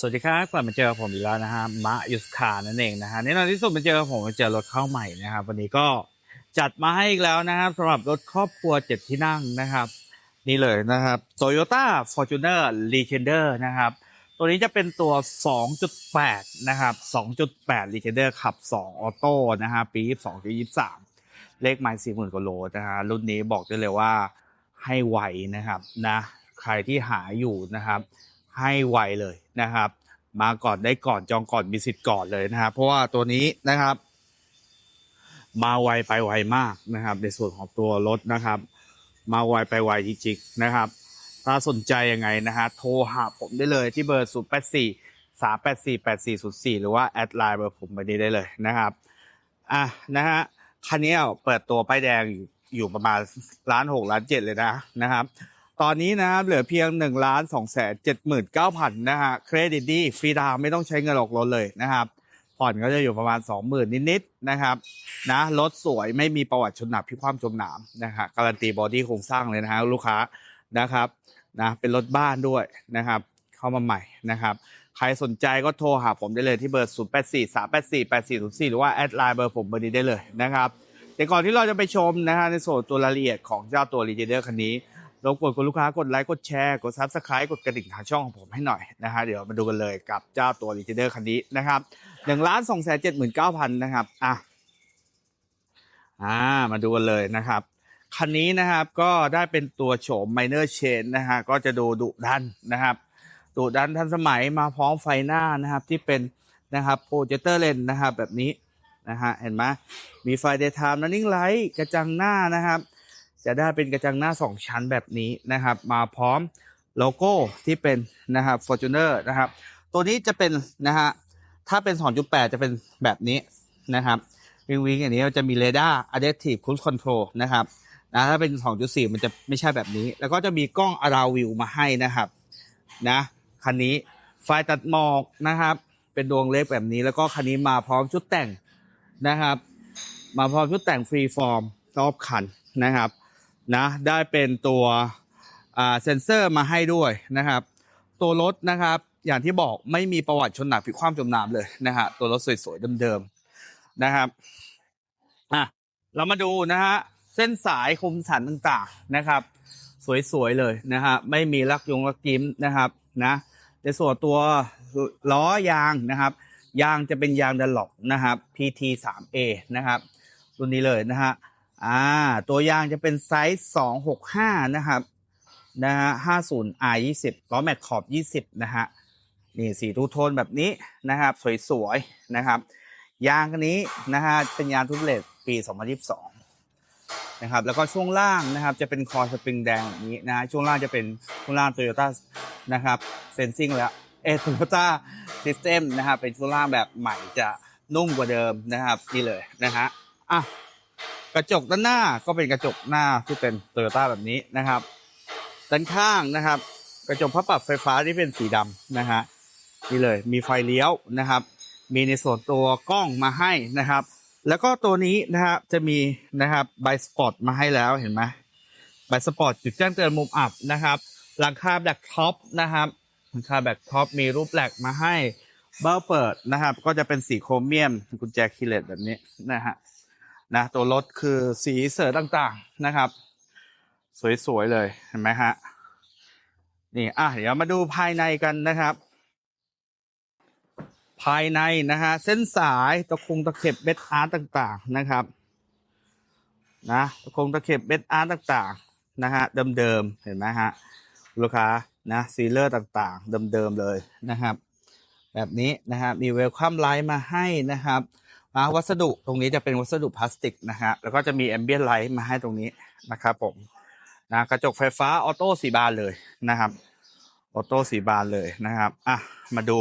สวัสดีครับกลับมาเจอผมอีกแล้วนะฮะมะยุสคานั่นเองนะฮะแน่นอนที่สุดมาเจอผมมาเจอรถเข้าใหม่นะครับ วันนี้ก็จัดมาให้อีกแล้วนะครับสำหรับรถครอบครัวเจ็ดที่นั่งนะครับ นี่เลยนะครับ Toyota Fortuner Legender นะครับ ตัวนี้จะเป็นตัว 2.8 นะครับ 2.8 Legender ขับ 2 ออโต้นะฮะปี22 23 เลขไมล์40,000กว่าโลนะฮะรุ่นนี้บอกได้เลยว่าให้ไวนะครับนะใครที่หาอยู่นะครับ ให้ไวเลยนะครับ มาก่อนได้ก่อนจองก่อนมีสิทธิ์ก่อนเลยนะครับ เพราะว่าตัวนี้นะครับ มาไวไปไวมากนะครับ ในส่วนของตัวรถนะครับ มาไวไปไวจริงๆนะครับ ถ้าสนใจยังไงนะฮะโทรหาผมได้เลยที่เบอร์ 0 8 4 3 8 4 8 4 0 4 หรือว่าแอดไลน์เบอร์ผมไปนี้ได้เลยนะครับอะนะฮะคันนี้เปิดตัวป้ายแดงอยู่อยู่ประมาณล้านหกล้านเจ็ดเลยนะนะครับ ตอนนี้นะครับเหลือเพียง1นึ่งล้านสองแสนเจ็ดหมื่นเก้าพันนะฮะเครดิตดีฟรีดาวไม่ต้องใช้เงินออกรถเลยนะครับ ผ่อนก็จะอยู่ประมาณ 20,000 นิดๆนะครับนะรถสวยไม่มีประวัติชนหนักพิความจมหนามนะฮะการันตีบอดี้โครงสร้างเลยนะฮะลูกค้านะครับนะเป็นรถบ้านด้วยนะครับเข้ามาใหม่นะครับใครสนใจก็โทรหาผมได้เลยที่เบอร์ 0 8 4 3 8 4 8 4 0 4 หรือว่าแอดไลน์เบอร์ผมเบอร์นี้ได้เลยนะครับแต่ก่อนที่เราจะไปชมนะฮะในส่วนตัวรายละเอียดของเจ้าตัว r e g e n e r คันนี้ รบกวนคุณลูกค้ากดไลค์กดแชร์กด subscribe กดกระดิ่งทางช่องของผมให้หน่อยนะฮะเดี๋ยวมาดูกันเลยกับเจ้าตัว r e g e n e r คันนี้นะครับหนึ่งล้านสองแสนเจ็ดหมื่นเก้าพันนะครับอะอ่ามาดูกันเลยนะครับคันนี้นะครับก็ได้เป็นตัวโฉม minor chain นะฮะก็จะดูดุดันนะครับดุดันทันสมัยมาพร้อมไฟหน้านะครับที่เป็นนะครับโปรเจคเตอร์เลนนะครับแบบนี้นะฮะเห็นไหมมีไฟ daytime running light กระจังหน้านะครับ จะได้เป็นกระจังหน้า 2 ชั้นแบบนี้นะครับ มาพร้อมโลโก้ที่เป็นนะครับ Fortuner นะครับ ตัวนี้จะเป็นนะฮะถ้าเป็น 2.8 จะเป็นแบบนี้นะครับวิงวิงอย่างนี้จะมีเรดาร์ Adaptive Cruise Control นะครับนะถ้าเป็น 2.4 มันจะไม่ใช่แบบนี้ แล้วก็จะมีกล้อง Around View มาให้นะครับนะคันนี้ไฟตัดหมอกนะครับ เป็นดวงเล็กแบบนี้แล้วก็คันนี้มาพร้อมชุดแต่งนะครับ มาพร้อมชุดแต่งฟรีฟอร์มรอบคันนะครับ นะได้เป็นตัวเซ็นเซอร์มาให้ด้วยนะครับ ตัวรถนะครับอย่างที่บอกไม่มีประวัติชนหนักผิดความจมน้ำเลยนะฮะตัวรถสวยๆเดิมๆนะครับอะเรามาดูนะฮะเส้นสายคมสันต่างๆนะครับ สวยๆเลยนะฮะไม่มีลักยงลักยิ้มนะครับนะในส่วนตัวล้อยางนะครับ ยางจะเป็นยางดันหลอกนะครับ PT 3 A นะครับรุ่นนี้เลยนะฮะ อ่า ตัวยางจะเป็นไซส์265นะครับ นะฮะ50 R 20ล้อแม็กขอบ20นะฮะ นี่สีทูโทนแบบนี้นะครับ สวยๆนะครับ ยางคันนี้นะฮะเป็นยางทุบเลตปี2022นะครับ แล้วก็ช่วงล่างนะครับจะเป็นคอสปริงแดงแบบนี้นะฮะช่วงล่างจะเป็นช่วงล่างโตโยต้านะครับเซนซิงแล้วเอโตโยต้าซิสเต็มนะครับเป็นช่วงล่างแบบใหม่จะนุ่มกว่าเดิมนะครับนี่เลยนะฮะอะ กระจกด้านหน้าก็เป็นกระจกหน้าที่เป็นโตโยต้าแบบนี้นะครับ ด้านข้างนะครับ กระจกพับปรับไฟฟ้าที่เป็นสีดำนะฮะนี่เลยมีไฟเลี้ยวนะครับ มีในส่วนตัวกล้องมาให้นะครับ แล้วก็ตัวนี้นะครับจะมีนะครับใบสปอร์ตมาให้แล้วเห็นไหมใบสปอร์ตจุดแจ้งเตือนมุมอับนะครับหลังคาแบล็กท็อปนะครับหลังคาแบล็กท็อปมีรูปแบล็กมาให้เบ้าเปิดนะครับ ก็จะเป็นสีโครเมียมกุญแจคีเลตแบบนี้นะฮะ นะตัวรถคือสีเสือต่างๆนะครับ สวยๆเลยเห็นไหมฮะนี่อะเดี๋ยวมาดูภายในกันนะครับ ภายในนะฮะเส้นสายตะคงตะเข็บเบ็ดอาร์ตต่างๆนะครับนะตะคงตะเข็บเบ็ดอาร์ตต่างๆนะฮะเดิมๆเห็นไหมฮะลูกค้านะซีเลอร์ต่างๆเดิมๆเลยนะครับ แบบนี้นะครับมีเวลคัมไลท์มาให้นะครับ มาวัสดุตรงนี้จะเป็นวัสดุพลาสติกนะฮะแล้วก็จะมีแอมเบียนไลท์มาให้ตรงนี้นะครับผมนะกระจกไฟฟ้าออโต้สีบานเลยนะครับออโต้สีบานเลยนะครับอะมาดู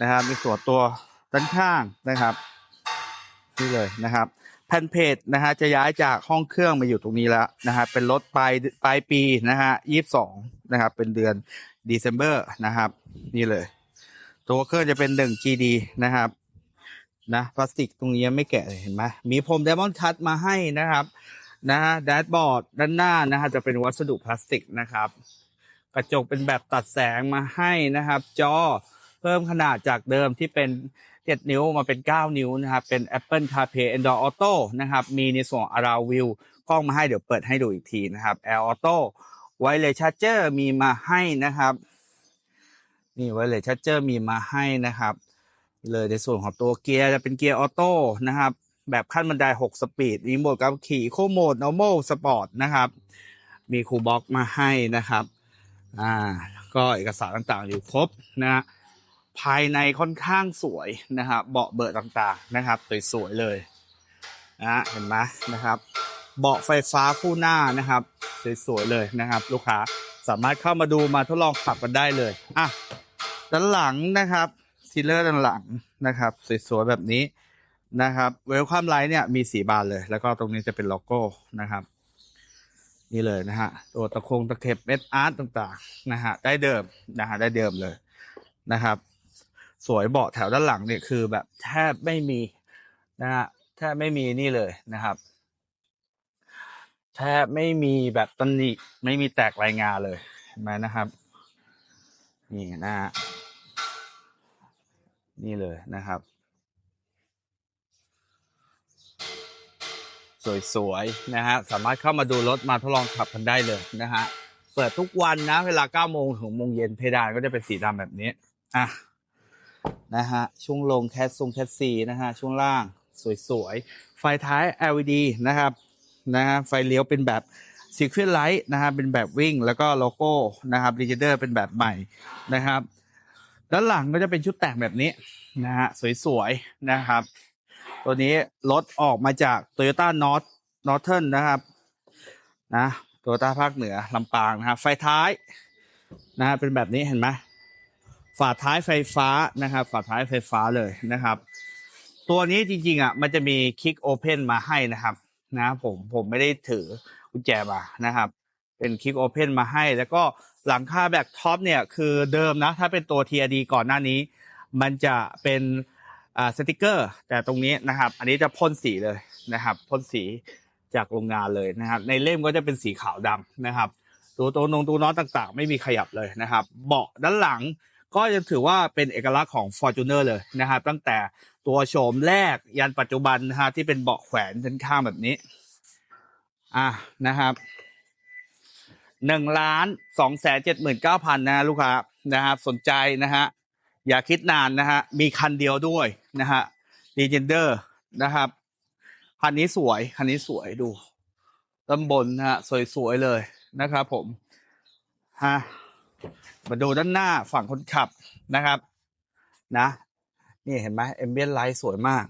นะครับในส่วนตัวด้านข้างนะครับนี่เลยนะครับแผ่นเพจนะฮะจะย้ายจากห้องเครื่องมาอยู่ตรงนี้แล้วนะฮะเป็นรถปลายปลายปีนะฮะยี่สิบสองนะครับเป็นเดือนเดซ ember นะครับ นี่เลย ตัวเครื่องจะเป็นหนึ่ง GD นะครับ นะพลาสติกตรงนี้ไม่แกะเลยเห็นไหมมีพรมไดมอนด์คัตมาให้นะครับนะฮะแดชบอร์ดด้านหน้านะฮะจะเป็นวัสดุพลาสติกนะครับ กระจกเป็นแบบตัดแสงมาให้นะครับ จอเพิ่มขนาดจากเดิมที่เป็น 7 นิ้วมาเป็น 9 นิ้วนะครับ เป็น Apple CarPlay Android Auto นะครับ มีในส่วน Around View กล้องมาให้เดี๋ยวเปิดให้ดูอีกทีนะครับ Air Auto Wireless Charger มีมาให้นะครับ นี่ Wireless Charger มีมาให้นะครับ เลยในส่วนของตัวเกียร์จะเป็นเกียร์ออโต้นะครับ แบบขั้นบันได 6 สปีดรีโหมทกับขี่โคโหมด normal sport นะครับ มีคูลบ็อกมาให้นะครับ อ่า ก็เอกสารต่างๆ อยู่ครบนะฮะภายในค่อนข้างสวยนะครับเบาะเบอร์ต่างๆนะครับ สวยๆเลยนะเห็นไหมนะครับ เบาะไฟฟ้าคู่หน้านะครับ สวยๆเลยนะครับ ลูกค้าสามารถเข้ามาดูมาทดลองขับกันได้เลยอะด้านหลังนะครับ ซีเลอร์ด้านหลังนะครับสวยๆแบบนี้นะครับเวลคัมไลท์เนี่ยมีสีบานเลย แล้วก็ตรงนี้จะเป็นโลโก้นะครับ นี่เลยนะฮะตัวตะคงตะเข็บเม็ดอาร์ตต่างๆนะฮะได้เดิมนะฮะได้เดิมเลยนะครับ สวยเบาะแถวด้านหลังเนี่ยคือแบบแทบไม่มีนะฮะแทบไม่มีนี่เลยนะครับ แทบไม่มีแบบตำหนิไม่มีแตกรายงานเลยเห็นไหมนะครับ นี่นะฮะ นี่เลยนะครับ สวยๆนะฮะสามารถเข้ามาดูรถมาทดลองขับกันได้เลยนะฮะเปิดทุกวันนะ เวลา9โมงถึงโมงเย็นเพดานก็จะเป็นสีดำแบบนี้อะนะฮะช่วงลงแคสซงแคสซีนะฮะช่วงล่างสวยๆ ไฟท้าย LED นะครับนะฮะไฟเลี้ยวเป็นแบบ Secret Light นะฮะเป็นแบบวิ่ง แล้วก็โลโก้นะครับดิจิเตอร์เป็นแบบใหม่นะครับ ด้านหลังก็จะเป็นชุดแต่งแบบนี้นะฮะสวยๆนะครับ ตัวนี้รถออกมาจาก Toyota North Northern นะครับนะโตโยต้าภาคเหนือลำปางนะครับไฟท้ายนะฮะเป็นแบบนี้เห็นไหมฝาท้ายไฟฟ้านะครับฝาท้ายไฟฟ้าเลยนะครับ ตัวนี้จริงๆอะมันจะมีคลิกโอเพนมาให้นะครับนะผมผมไม่ได้ถือกุญแจมานะครับ เป็นคลิกโอเพนมาให้แล้วก็ หลังคาแบบท็อปเนี่ยคือเดิมนะ ถ้าเป็นตัว TRD ก่อนหน้านี้ มันจะเป็นอ่าสติกเกอร์ แต่ตรงนี้นะครับ อันนี้จะพ่นสีเลยนะครับพ่นสีจากโรงงานเลยนะครับ ในเล่มก็จะเป็นสีขาวดำนะครับ ตัวตัวนงตัวน็อตต่างๆ ไม่มีขยับเลยนะครับ เบาะด้านหลังก็จะถือว่าเป็นเอกลักษณ์ของ Fortuner เลยนะครับ ตั้งแต่ตัวโฉมแรกยันปัจจุบันนะฮะที่เป็นเบาะแขวนด้านข้างแบบนี้ อะนะครับ หนึ่งล้านสองแสนเจ็ดหมื่นเก้าพันนะลูกค้านะครับสนใจนะฮะอย่าคิดนานนะฮะมีคันเดียวด้วยนะฮะดีเจนเดอร์นะครับคันนี้สวยคันนี้สวยดูด้นบนนะฮะสวยๆเลยนะครับผมฮะมาดูด้านหน้าฝั่งคนขับนะครับ นะ นี่เห็นไหมเอมเบียนไลท์สวยมาก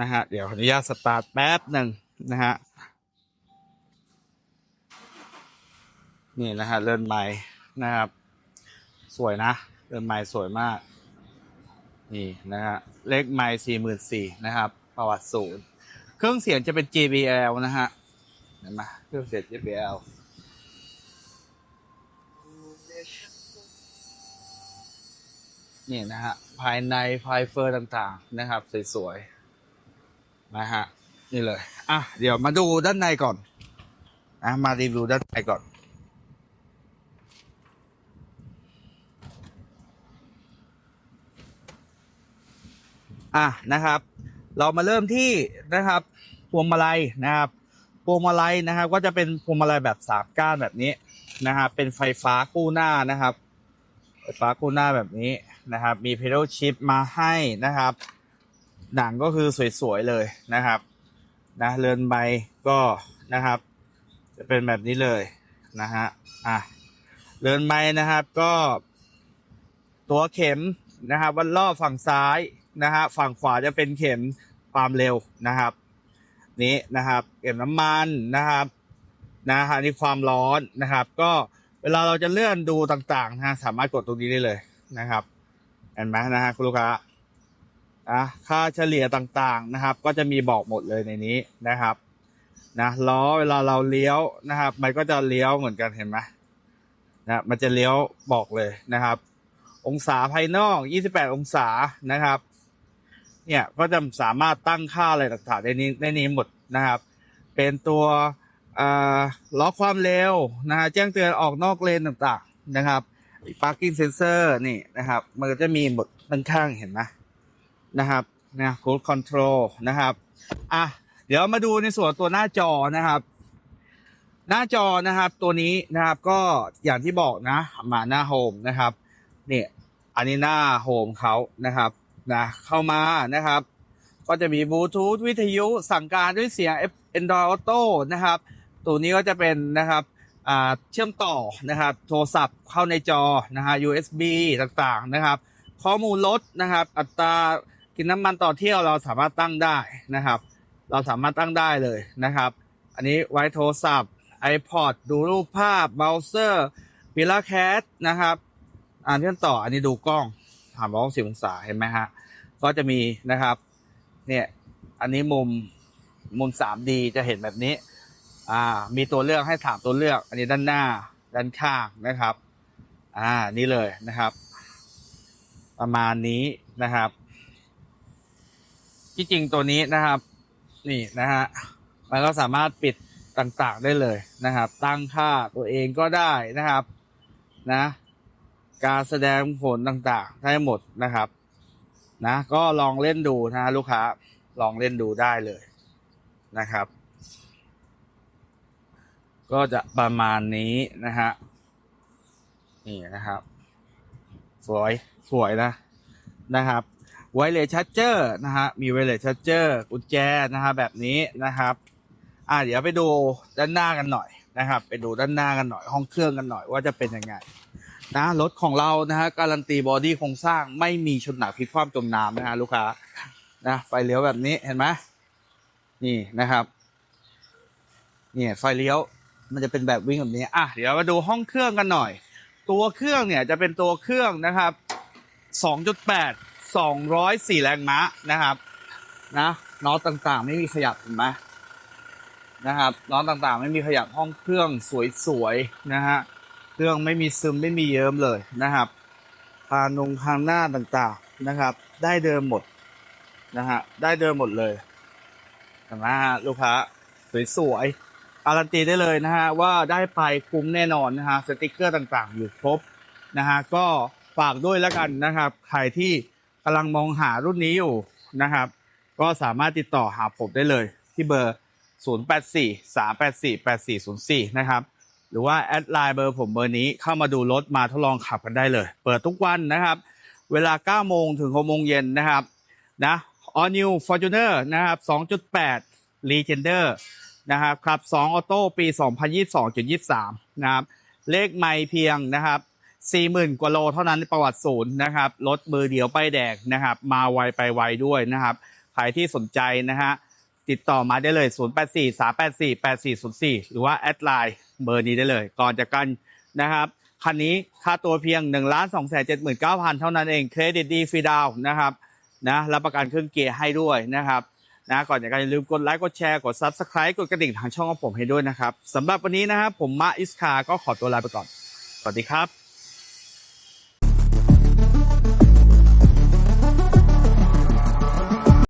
นะฮะเดี๋ยวขออนุญาตสตาร์ทแป๊บหนึ่งนะฮะ นี่นะฮะเลื่อนไม้นะครับ สวยนะเลื่อนไม้สวยมาก นี่นะฮะเลขไม้สี่หมื่นสี่นะครับ ประวัติศูนย์เครื่องเสียงจะเป็น JBL นะฮะเห็นไหมเครื่องเสียง JBL นี่นะฮะภายในไฟเฟอร์ต่างๆนะครับ สวยๆนะฮะนี่เลย อะ เดี๋ยวมาดูด้านในก่อน อะ มารีวิวด้านในก่อน อะนะครับ เรามาเริ่มที่นะครับพวงมาลัยนะครับพวงมาลัยนะครับ ก็จะเป็นพวงมาลัยแบบสามก้านแบบนี้นะครับเป็นไฟฟ้าคู่หน้านะครับ ไฟฟ้าคู่หน้าแบบนี้นะครับ มี pedal shift มาให้นะครับ หนังก็คือสวยๆเลยนะครับนะเรือนใบก็นะครับ จะเป็นแบบนี้เลยนะฮะอะเรือนใบนะครับก็ ตัวเข็มนะครับวันรอบฝั่งซ้าย นะฮะฝั่งขวาจะเป็นเข็มความเร็วนะครับ นี้นะครับ เข็มน้ำมันนะครับนะฮะนี่ความร้อนนะครับ ก็เวลาเราจะเลื่อนดูต่างๆนะฮะสามารถกดตรงนี้ได้เลยนะครับเห็นไหมนะฮะคุณลูกค้าอะค่าเฉลี่ยต่างๆนะครับ ก็จะมีบอกหมดเลยในนี้นะครับนะล้อเวลาเราเลี้ยวนะครับ มันก็จะเลี้ยวเหมือนกันเห็นไหมนะมันจะเลี้ยวบอกเลยนะครับ องศาภายนอก 28 องศานะครับ เนี่ยก็จะสามารถตั้งค่าอะไรต่างๆได้นี้ได้นี้หมดนะครับ เป็นตัวล็อกความเร็วนะฮะแจ้งเตือนออกนอกเลนต่างๆนะครับ parking sensor นี่นะครับ มันก็จะมีบทด้านข้างเห็นไหมนะครับนะ cruise control นะครับอะเดี๋ยวมาดูในส่วนตัวหน้าจอนะครับ หน้าจอนะครับตัวนี้นะครับก็อย่างที่บอกนะมาหน้าโฮมนะครับเนี่ยอันนี้หน้าโฮมเขานะครับ นะเข้ามานะครับ ก็จะมีบลูทูธวิทยุสั่งการด้วยเสียง Android Auto นะครับ ตัวนี้ก็จะเป็นนะครับเชื่อมต่อนะครับ โทรศัพท์เข้าในจอนะฮะ USB ต่างๆนะครับ ข้อมูลรถนะครับ อัตรากินน้ำมันต่อเที่ยวเราสามารถตั้งได้นะครับ เราสามารถตั้งได้เลยนะครับ อันนี้ไว้โทรศัพท์ iPod ดูรูปภาพเบราว์เซอร์พิลาแคสนะครับ อ่านเชื่อมต่ออันนี้ดูกล้อง ถามร้อยสิบองศาเห็นไหมฮะ ก็จะมีนะครับ เนี่ย อันนี้มุมมุม 3D จะเห็นแบบนี้ อ่า มีตัวเลือกให้ถามตัวเลือก อันนี้ด้านหน้า ด้านข้างนะครับ อ่า นี่เลยนะครับ ประมาณนี้นะครับ ที่จริงตัวนี้นะครับ นี่นะฮะ มันก็สามารถปิดต่างๆได้เลยนะครับ ตั้งค่าตัวเองก็ได้นะครับ นะ การแสดงผลต่างๆ ได้หมดนะครับ นะ ก็ลองเล่นดูนะลูกค้าลองเล่นดูได้เลยนะครับ ก็จะประมาณนี้นะฮะนี่นะครับ สวยสวยนะนะครับไวเลสชัตเจอร์นะฮะมีไวเลสชัตเจอร์กุญแจนะฮะแบบนี้นะครับอ่าเดี๋ยวไปดูด้านหน้ากันหน่อยนะครับ ไปดูด้านหน้ากันหน่อยห้องเครื่องกันหน่อยว่าจะเป็นยังไง นะรถของเรานะฮะการันตีบอดี้โครงสร้างไม่มีชนหนักพลิกคว่ำจมน้ำนะฮะลูกค้านะไฟเลี้ยวแบบนี้เห็นไหมนี่นะครับเนี่ยไฟเลี้ยวมันจะเป็นแบบวิ่งแบบนี้อะเดี๋ยวมาดูห้องเครื่องกันหน่อย ตัวเครื่องเนี่ยจะเป็นตัวเครื่องนะครับ 2.8 204 แรงม้านะครับนะน็อตต่างๆ ไม่มีขยับเห็นไหมนะครับน็อตต่างๆ ไม่มีขยับห้องเครื่องสวยๆนะฮะ เครื่องไม่มีซึมไม่มีเยิ้มเลยนะครับพานงพานหน้าต่างๆนะครับ ได้เดิมหมดนะฮะได้เดิมหมดเลยเห็นไหมฮะลูกค้าสวยๆการันตีได้เลยนะฮะว่าได้ไปคุ้มแน่นอนนะฮะสติกเกอร์ต่างๆ อยู่ครบนะฮะก็ฝากด้วยแล้วกันนะครับ ใครที่กำลังมองหารุ่นนี้อยู่นะครับ ก็สามารถติดต่อหาผมได้เลยที่เบอร์ 0843848404 นะครับ หรือว่าแอดไลน์เบอร์ผมเบอร์นี้เข้ามาดูรถมาทดลองขับกันได้เลย เปิดทุกวันนะครับ เวลา 9 โมงถึง 6 โมงเย็นนะครับนะ All New Fortuner นะครับ 2.8 Legender นะครับครับ 2 ออโต้ปี 2022.23 นะครับ เลขไม่เพียงนะครับ 40,000 กว่าโลเท่านั้นในประวัติศูนย์นะครับ รถมือเดียวป้ายแดงนะครับ มาไวไปไวด้วยนะครับใครที่สนใจนะฮะติดต่อมาได้เลย 084 384 8404 หรือว่าแอดไลน์ เบอร์นี้ได้เลย ก่อนจากกันนะครับคันนี้ค่าตัวเพียง1 2 7 9 0 0 0เท่านั้นเองเครดิตดีฟรีดาวนะครับนะรับประกันเครื่องเกียร์ให้ด้วยนะครับนะก่อนจากกันอย่าลืมกดไลค์กดแชร์กด Subscribe กดกระดิ่งทางช่องของผมให้ด้วยนะครับสำหรับวันนี้นะครับผมมาอิสคาก็ขอตัวลาไปก่อน สวัสดีครับ